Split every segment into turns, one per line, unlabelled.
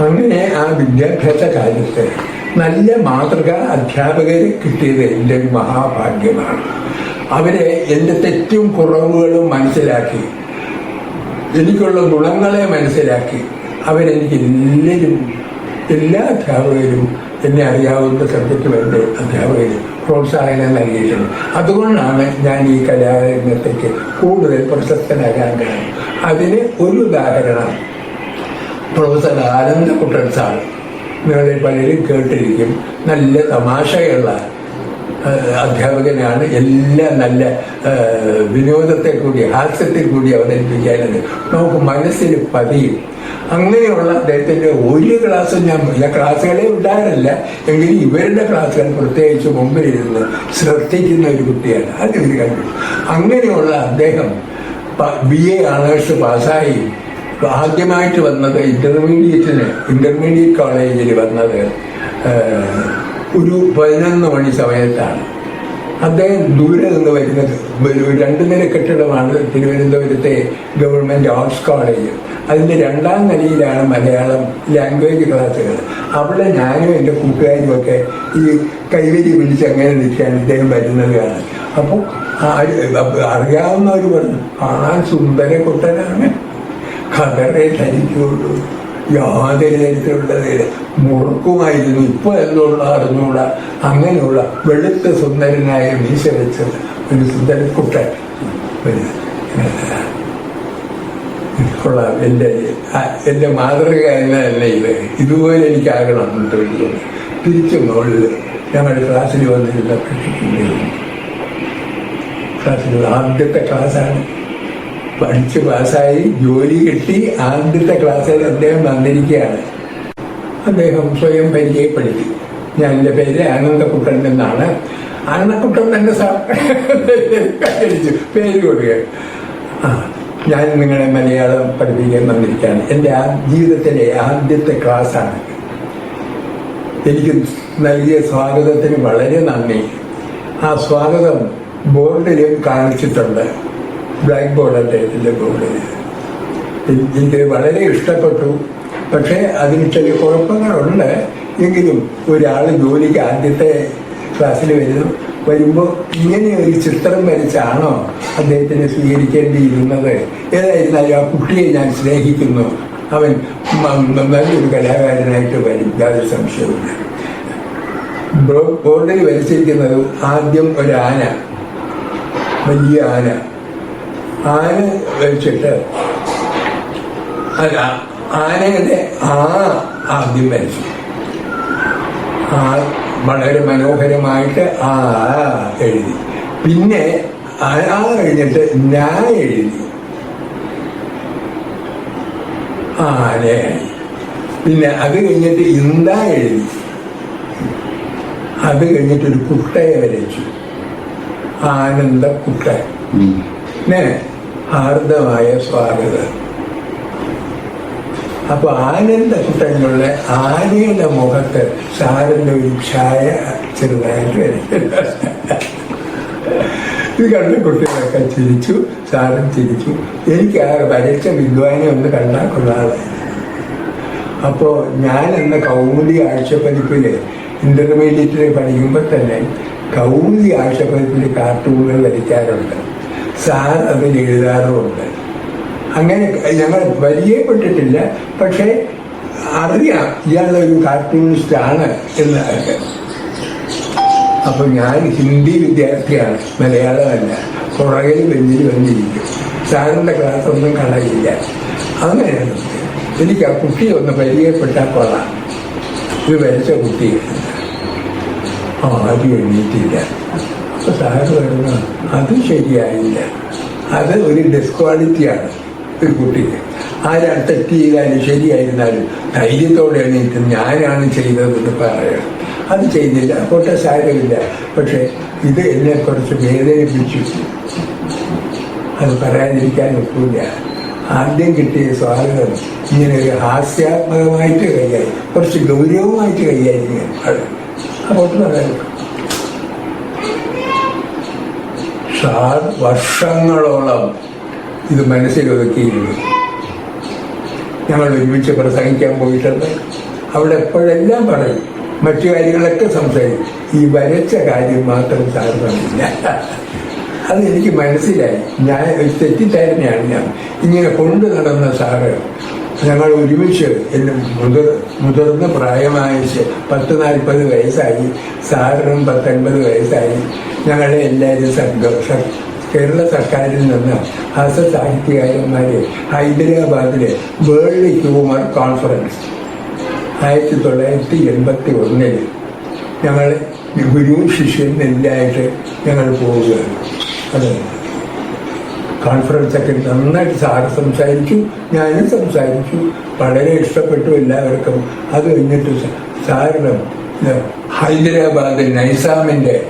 വിദ്യാഭ്യാസ കാര്യത്തിൽ നല്ല മാതൃക അധ്യാപകരെ കിട്ടിയത് എന്റെ മഹാഭാഗ്യമാണ്. അവരെ എന്റെ തെറ്റും കുറവുകളും മനസ്സിലാക്കി എനിക്കുള്ള ഗുണങ്ങളെ മനസ്സിലാക്കി അവരെനിക്ക് എല്ലാവരും എല്ലാ അധ്യാപകരും എന്നെ അറിയാവുന്ന സബ്ജക്റ്റ് വേണ്ട അധ്യാപകർ പ്രോത്സാഹനം നൽകിയിട്ടുണ്ട്. അതുകൊണ്ടാണ് ഞാൻ ഈ കലാരംഗത്തേക്ക് കൂടുതൽ പ്രശസ്തനാകാൻ കാരണം. അതിന് ഒരു ഉദാഹരണം പ്രൊഫസർ ആനന്ദകുട്ടൻ സാർ നിങ്ങളിൽ പലരും കേട്ടിരിക്കും. നല്ല തമാശയുള്ള അധ്യാപകനാണ്. എല്ലാം നല്ല വിനോദത്തെ കൂടി ഹാസ്യത്തെ കൂടി അവതരിപ്പിക്കാനത് നമുക്ക് മനസ്സിൽ പതിയും. അങ്ങനെയുള്ള അദ്ദേഹത്തിന്റെ ഒരു ക്ലാസ് ഞാൻ ഞാൻ ക്ലാസ്സുകളെ ഉണ്ടാകാറില്ല എങ്കിലും ഇവരുടെ ക്ലാസ്സുകൾ പ്രത്യേകിച്ച് മുമ്പിലിരുന്ന് ശ്രദ്ധിക്കുന്ന ഒരു കുട്ടിയാണ്. അത് ഇവർ കണ്ടു. അങ്ങനെയുള്ള അദ്ദേഹം ബി എ ആണേഴ്സ് പാസ്സായി. ആദ്യമായിട്ട് വന്നത് ഇന്റർമീഡിയറ്റിന് ഇന്റർമീഡിയറ്റ് കോളേജിൽ വന്നത് ഒരു പതിനൊന്ന് മണി സമയത്താണ്. അദ്ദേഹം ദൂരെ നിന്ന് വരുന്നത് ഒരു രണ്ട് നില കെട്ടിടമാണ് തിരുവനന്തപുരത്തെ ഗവൺമെന്റ് ആർട്സ് കോളേജ്. അതിന്റെ രണ്ടാം നിലയിലാണ് മലയാളം ലാംഗ്വേജ് ക്ലാസ്സുകൾ. അവിടെ ഞാനും എന്റെ കൂട്ടുകാരുമൊക്കെ ഈ കൈവരി പിടിച്ച് അങ്ങനെ നിൽക്കാൻ ഇദ്ദേഹം വരുന്നത് കാണാൻ. അപ്പോൾ അറിയാവുന്നവർ പറഞ്ഞു കാണാൻ സുന്ദര കുട്ടനാണ്. കതറെ ധരിക്കുള്ളൂ യാതൊരു തരത്തിലുള്ളത് മുറുക്കുമായിരുന്നു. ഇപ്പൊ എന്നുള്ള അറിഞ്ഞൂടാ അങ്ങനെയുള്ള വെളുത്ത സുന്ദരനായ മീശ വെച്ചത് ഒരു ഏഹ്, കൊള്ളാം. എന്റെ എന്റെ മാതൃക എന്നല്ല ഇത്? ഇതുപോലെ എനിക്കാകണം എനിക്ക് തിരിച്ചു മുകളിൽ ഞങ്ങളുടെ ക്ലാസ്സിൽ വന്നിരുന്ന ക്ലാസ്സിൽ ആദ്യത്തെ ക്ലാസ്സാണ്. പഠിച്ച് പാസ്സായി ജോലി കിട്ടി ആദ്യത്തെ ക്ലാസ്സിൽ അദ്ദേഹം വന്നിരിക്കുകയാണ്. അദ്ദേഹം സ്വയം പരിചയപ്പെടുത്തി. ഞാൻ എന്റെ പേര് ആനന്ദക്കുട്ടൻ എന്നാണ്. ആനന്ദക്കുട്ടൻ തന്നെ സാർ പേര് കൊടുക്കുക ആ ഞാൻ നിങ്ങളെ മലയാളം പഠിപ്പിക്കാൻ വന്നിരിക്കുകയാണ്. എന്റെ ആ ജീവിതത്തിലെ ആദ്യത്തെ ക്ലാസ്സാണ്. എനിക്ക് നൽകിയ സ്വാഗതത്തിന് വളരെ നന്ദി. ആ സ്വാഗതം ബോർഡിലും കാണിച്ചിട്ടുണ്ട്. ബ്ലാക്ക് ബോർഡ് അദ്ദേഹത്തിന്റെ ബോർഡ് എനിക്ക് വളരെ ഇഷ്ടപ്പെട്ടു. പക്ഷേ അതിന് ചില കുഴപ്പങ്ങളുണ്ട്. എങ്കിലും ഒരാൾ ജോലിക്ക് ആദ്യത്തെ ക്ലാസ്സിൽ വരുന്നു. വരുമ്പോൾ ഇങ്ങനെ ഒരു ചിത്രം വരച്ചാണോ അദ്ദേഹത്തിനെ സ്വീകരിക്കേണ്ടിയിരുന്നത്? ഏതായിരുന്നാലും ആ കുട്ടിയെ ഞാൻ സ്നേഹിക്കുന്നു. അവൻ നല്ലൊരു കലാകാരനായിട്ട് വരും. യാതൊരു സംശയവുമില്ല. ബോർഡിൽ വരച്ചിരിക്കുന്നത് ആദ്യം ഒരു ആന വലിയ ആന. ആന വെച്ചിട്ട് അല്ല ആനയുടെ ആ ആദ്യം വരച്ചു ആ വളരെ മനോഹരമായിട്ട് ആ എഴുതി. പിന്നെ ആ കഴിഞ്ഞിട്ട് ഞാൻ എഴുതി. ആനയായി. പിന്നെ അത് കഴിഞ്ഞിട്ട് ഇന്താ എഴുതി. അത് കഴിഞ്ഞിട്ട് ഒരു കുട്ടയെ വരച്ചു ആനന്ദ കുട്ട പിന്നെ ഹാർദമായ സ്വാഗതം. അപ്പൊ ആനന്ദ കുട്ടങ്ങളുടെ ആനയുടെ മുഖത്ത് സാറിന്റെ ഒരു ഛായ ചെറുതായിട്ട് വരുന്നില്ല ഇത് കണ്ട കുട്ടികളൊക്കെ ചിരിച്ചു സാറും ചിരിച്ചു. എനിക്ക് ആ വരച്ച വിദ്വാനെ ഒന്ന് കണ്ടാൽ കൊള്ളാതായിരുന്നു അപ്പോൾ ഞാൻ എന്ന കൗമുദി ആഴ്ചപ്പതിപ്പിൽ ഇന്റർമീഡിയറ്റിൽ പഠിക്കുമ്പോൾ തന്നെ കൗമുദി ആഴ്ചപ്പതിപ്പിൽ കാർട്ടൂണുകൾ വരയ്ക്കാറുണ്ട്. സാർ അതിൽ എഴുതാറുമുണ്ട്. അങ്ങനെ ഞങ്ങൾ പരിചയപ്പെട്ടിട്ടില്ല. പക്ഷേ അറിയാം ഇയാളൊരു കാർട്ടൂണിസ്റ്റ് ആണ് എന്ന് അപ്പോൾ ഞാൻ ഹിന്ദി വിദ്യാർത്ഥിയാണ്. മലയാളമല്ല പുറകിൽ ബെഞ്ചിൽ വന്നിരിക്കും. സാറിന്റെ ക്ലാസ് ഒന്നും കളയില്ല അങ്ങനെയാണ്. എനിക്ക് ആ കുട്ടി ഒന്ന് പരിചയപ്പെട്ടാൽ കൊള്ളാം. ഇത് വരച്ച കുട്ടി. എണ്ണീറ്റില്ല അപ്പൊ സാറ് പറഞ്ഞു അത് ശരിയായില്ല. അത് ഒരു ഡിസ്ക്വാളിറ്റിയാണ് ഒരു കുട്ടിക്ക്. ആരാ തെറ്റ് ചെയ്താലും ശരിയായിരുന്നാലും ധൈര്യത്തോടെ എണീറ്റ് ഞാനാണ് ചെയ്തതെന്ന് പറയണം അത് ചെയ്തില്ല പോട്ടെ സാരമില്ല പക്ഷെ ഇത് എന്നെ കുറച്ച് വേദനിപ്പിച്ചു. അത് പറയാതിരിക്കാൻ ഒക്കില്ല. ആദ്യം കിട്ടിയ സ്വാഗതം ഇങ്ങനെ ഒരു ഹാസ്യാത്മകമായിട്ട് കൈകാര്യം കുറച്ച് ഗൗരവമായിട്ട് കൈകാര്യം അപ്പോൾ പറയാൻ സാർ വർഷങ്ങളോളം ഇത് മനസ്സിലൊതുക്കിയിരുന്നു ഞങ്ങൾ ഒരുമിച്ച് പ്രസംഗിക്കാൻ പോയിട്ടുണ്ട്. അവിടെ എപ്പോഴെല്ലാം പറയും മറ്റു കാര്യങ്ങളൊക്കെ സംസാരിക്കും. ഈ വരച്ച കാര്യം മാത്രം സാർ പറഞ്ഞില്ല അത് എനിക്ക് മനസ്സിലായി. ഞാൻ തെറ്റിദ്ധാരണയാണ് ഞാൻ. ഇങ്ങനെ കൊണ്ടു നടന്ന സാറ് ഞങ്ങൾ ഒരുമിച്ച് എന്റെ മുതിർ മുതിർന്ന പ്രായമായ പത്ത് നാൽപ്പത് വയസ്സായി സാറിനും പത്തൊൻപത് വയസ്സായി. ഞങ്ങളുടെ എല്ലാവരും സന്തോഷം. കേരള സർക്കാരിൽ നിന്ന് ഹസ സാഹിത്യകാരന്മാരെ ഹൈദരാബാദിലെ വേൾഡ് ഹ്യൂമർ കോൺഫറൻസ് ആയിരത്തി തൊള്ളായിരത്തി എൺപത്തി ഒന്നിൽ ഞങ്ങൾ ഗുരുവും ശിഷ്യനും എല്ലായിട്ട് ഞങ്ങൾ പോവുകയാണ്. അത്. കോൺഫറൻസ് ഒക്കെ നന്നായിട്ട് സാറ് സംസാരിച്ചു ഞാനും സംസാരിച്ചു. വളരെ ഇഷ്ടപ്പെട്ടു എല്ലാവർക്കും. അത് കഴിഞ്ഞിട്ട് സാറിനും ഹൈദരാബാദ് നൈസാമിന്റെ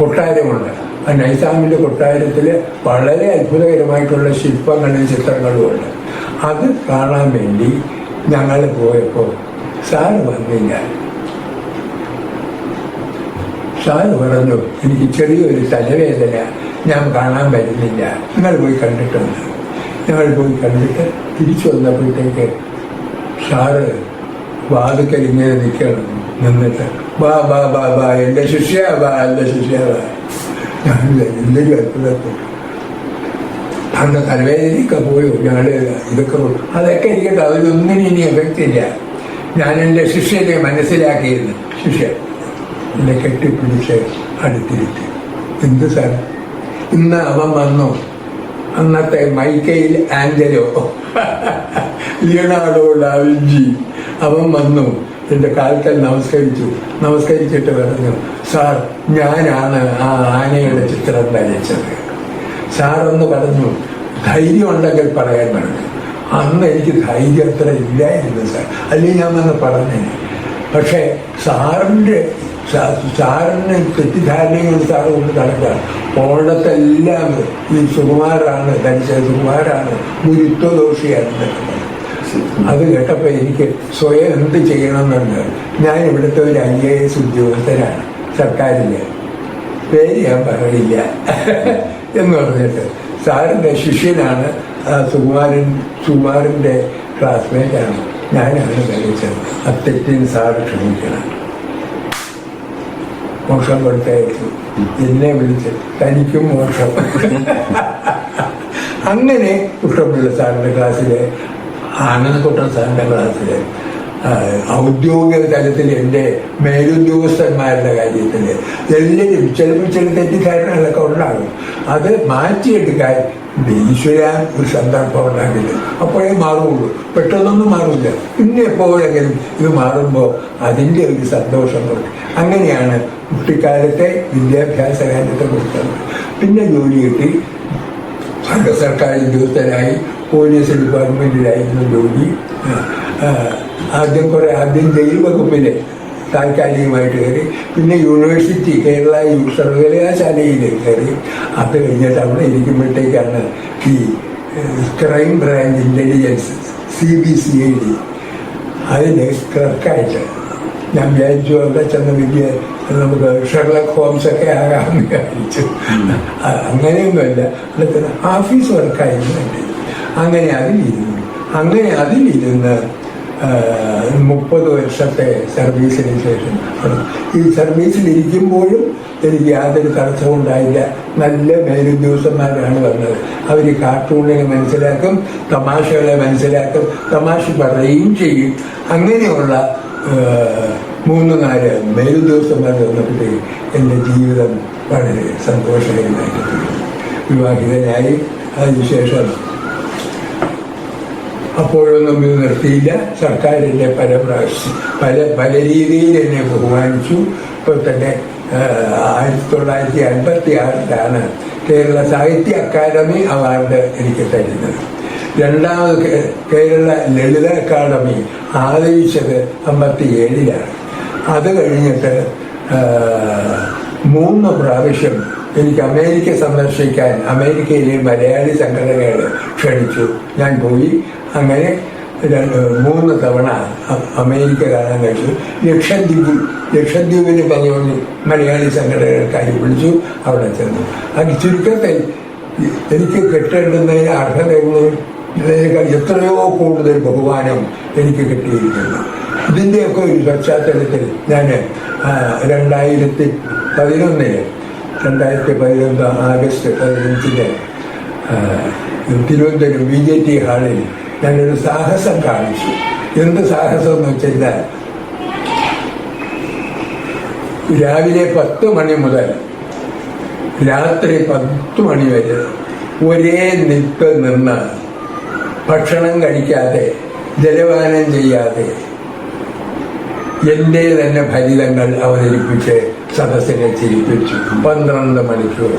കൊട്ടാരമുണ്ട്. ആ നൈസാമിന്റെ കൊട്ടാരത്തിൽ വളരെ അത്ഭുതകരമായിട്ടുള്ള ശില്പങ്ങളും ചിത്രങ്ങളും ഉണ്ട്. അത് കാണാൻ വേണ്ടി ഞങ്ങൾ പോയപ്പോൾ സാറ് വന്നില്ല. സാറ് പറഞ്ഞു എനിക്ക് ചെറിയൊരു തലവേദന. ഞാൻ കാണാൻ വരുന്നില്ല. നിങ്ങൾ പോയി കണ്ടിട്ടുണ്ട്. ഞങ്ങൾ പോയി കണ്ടിട്ട് തിരിച്ചു വന്നപ്പോഴത്തേക്ക് സാറ് വാതുക്കൽ ഇങ്ങനെ നിൽക്കണം നിന്നിട്ട് ബാ ബാ ബാ ബാ എന്റെ ശിഷ്യ ബാ എന്റെ ശിഷ്യ ബാ ഞാൻ എന്തൊരു അത്ഭുതപ്പെട്ടു അന്ന് തലവേദനയൊക്കെ പോയോ? ഞാൻ ഇതൊക്കെ അതൊക്കെ ഇരിക്കട്ടെ അതിലൊന്നിനും ഇനി എഫക്റ്റ് ഇല്ല. ഞാൻ എന്റെ ശിഷ്യനെ മനസ്സിലാക്കിയിരുന്നു. ശിഷ്യ എന്നെ കെട്ടിപ്പിടിച്ച് അടുത്തിരുത്തി. എന്ത് സാർ? ഇന്ന് അവൻ വന്നു. അന്നത്തെ മൈക്കയിൽ ആഞ്ചലോ. Leonardo da Vinci. അവൻ വന്നു. എന്റെ കാൽക്കൽ നമസ്കരിച്ചു. നമസ്കരിച്ചിട്ട് പറഞ്ഞു സാർ ഞാനാണ് ആ ആനയുടെ ചിത്രം വരച്ചത്. സാറൊന്ന് പറഞ്ഞു ധൈര്യം ഉണ്ടെങ്കിൽ പറയാൻ പറഞ്ഞു. അന്ന് എനിക്ക് ധൈര്യം അത്ര ഇല്ലായിരുന്നു സാർ. അല്ലെങ്കിൽ ഞാൻ വന്ന് പറഞ്ഞേ. പക്ഷേ സാറിന്റെ സാറിന് തെറ്റിദ്ധാരണകൾ സാറ് കൊണ്ട് നടക്കുക ഓണത്തെല്ലാം ഈ സുകുമാരാണ് ധനിച്ച സുകുമാരാണ് ഗുരുത്വദോഷിയാണ്. അത് കേട്ടപ്പോൾ എനിക്ക് സ്വയം എന്ത് ചെയ്യണമെന്നുണ്ട് ഞാൻ ഇവിടുത്തെ ഒരു ഐ എ എസ് ഉദ്യോഗസ്ഥനാണ് സർക്കാരിന്റെ പേര് ഞാൻ പറയില്ല എന്ന് പറഞ്ഞിട്ട് സാറിന്റെ ശിഷ്യനാണ് സുകുമാരൻ സുകുമാരന്റെ ക്ലാസ്മേറ്റാണ് ഞാനാണ് കഴിച്ചത് അത്തെറ്റിന് തെറ്റിന് സാറ് ക്ഷമിക്കണം. മോക്ഷം കൊടുത്തയച്ചു എന്നെ വിളിച്ച് തനിക്കും മോക്ഷം അങ്ങനെ കുട്ടപ്പിള്ള സാറിന്റെ ക്ലാസ്സിലെ ആനന്ദക്കുട്ടൻ സാറിന്റെ ക്ലാസ്സിലെ ഔദ്യോഗിക തലത്തിൽ എന്റെ മേലുദ്യോഗസ്ഥന്മാരുടെ കാര്യത്തിൽ എല്ലാവരും ചിലപ്പോൾ ചില തെറ്റിദ്ധാരണകളൊക്കെ ഉണ്ടാകും അത് മാറ്റിയെടുക്കാൻ ഈശ്വര ഒരു സന്ദർഭം ഉണ്ടാകില്ല. അപ്പോഴേ മാറുള്ളൂ. പെട്ടെന്നൊന്നും മാറില്ല. പിന്നെ എപ്പോഴെങ്കിലും ഇത് മാറുമ്പോൾ അതിന്റെ ഒരു സന്തോഷം അങ്ങനെയാണ് കുട്ടിക്കാലത്തെ വിദ്യാഭ്യാസ കാര്യത്തെ കൊടുത്തത്. പിന്നെ ജോലി കിട്ടി. സർക്കാർ ഉദ്യോഗസ്ഥരായി പോലീസ് ഡിപ്പാർട്ട്മെന്റിലായിരുന്നു ജോലി. ആദ്യം കുറെ ആദ്യം ജയിൽ വകുപ്പിൽ താൽക്കാലികമായിട്ട് കയറി. പിന്നെ യൂണിവേഴ്സിറ്റി കേരള സർവകലാശാലയിൽ കയറി. അത് കഴിഞ്ഞിട്ട് അവിടെ ഇരിക്കുമ്പോഴത്തേക്കാണ് ഈ crime branch intelligence C B C I D അതിന് ക്ലർക്കായിട്ട് ഞാൻ വിചാരിച്ചു അവിടെ ചെന്ന് വലിയ നമുക്ക് ഷെർലക് ഹോംസ് ഒക്കെ ആകാമെന്ന് വിചാരിച്ചു. അങ്ങനെയൊന്നുമല്ല. അതൊക്കെ ഓഫീസ് വർക്കായിരുന്നു എന്റെ അങ്ങനെ അതിലിരുന്നു. അങ്ങനെ അതിലിരുന്ന് മുപ്പത് വർഷത്തെ സർവീസിന് ശേഷം ഈ സർവീസിലിരിക്കുമ്പോഴും എനിക്ക് യാതൊരു തടസ്സവും ഉണ്ടായില്ല. നല്ല മേലുദ്യോഗസ്ഥന്മാരാണ് വന്നത്. അവർ കാർട്ടൂണിനെ മനസ്സിലാക്കും തമാശകളെ മനസ്സിലാക്കും തമാശ പറയുകയും ചെയ്യും. അങ്ങനെയുള്ള മൂന്ന് നാല് മേലുദ്യോഗസ്ഥന്മാർ വന്നപ്പോഴത്തേക്ക് എന്റെ ജീവിതം വളരെ സന്തോഷകരമായിട്ട്. വിവാഹിതനായി അതിനുശേഷം അപ്പോഴൊന്നും ഇത് നിർത്തിയില്ല. സർക്കാരിന്റെ പല പ്രാവശ്യം പല പല രീതിയിൽ എന്നെ ബഹുമാനിച്ചു. ഇപ്പോൾ തന്നെ ആയിരത്തി തൊള്ളായിരത്തി അൻപത്തി ആറിലാണ് കേരള സാഹിത്യ അക്കാദമി അവാർഡ് എനിക്ക് തരുന്നത്. രണ്ടാമത് കേരള ലളിത അക്കാദമി ആദരിച്ചത് അമ്പത്തി ഏഴിലാണ് അത് കഴിഞ്ഞിട്ട് മൂന്ന് പ്രാവശ്യം എനിക്ക് അമേരിക്ക സന്ദർശിക്കാൻ അമേരിക്കയിലെ മലയാളി സംഘടനകൾ ക്ഷണിച്ചു. ഞാൻ പോയി. അങ്ങനെ മൂന്ന് തവണ അമേരിക്ക കാണാൻ കഴിച്ചു. ലക്ഷദ്വീപ് ലക്ഷദ്വീപിന് പതിനൊന്ന് മലയാളി സംഘടനകൾക്കായി വിളിച്ചു അവിടെ ചെന്നു. അത് ചുരുക്കത്തിൽ എനിക്ക് കെട്ടേണ്ടുന്നതിന് അർഹതയുള്ളത് ഇതിനേക്കാൾ എത്രയോ കൂടുതൽ ബഹുമാനം എനിക്ക് കിട്ടിയിരിക്കുന്നു. ഇതിന്റെയൊക്കെ ഒരു പശ്ചാത്തലത്തിൽ ഞാൻ രണ്ടായിരത്തി പതിനൊന്നിന് രണ്ടായിരത്തി പതിനൊന്ന് ആഗസ്റ്റ് പതിനഞ്ചിന് തിരുവനന്തപുരം ബി ജെ ടി ഹാളിൽ ഞാനൊരു സാഹസം കാണിച്ചു. എന്ത് സാഹസം എന്ന് വെച്ചാൽ രാവിലെ പത്ത് മണി മുതൽ രാത്രി പത്ത് മണി വരെ ഒരേ നിൽപ്പ് നിന്ന് ഭക്ഷണം കഴിക്കാതെ ജലപാനം ചെയ്യാതെ എന്റെ തന്നെ ഫലിതങ്ങൾ അവതരിപ്പിച്ച് സദസ്സിനെ ചിരിപ്പിച്ചു. പന്ത്രണ്ട് മണിക്കൂർ.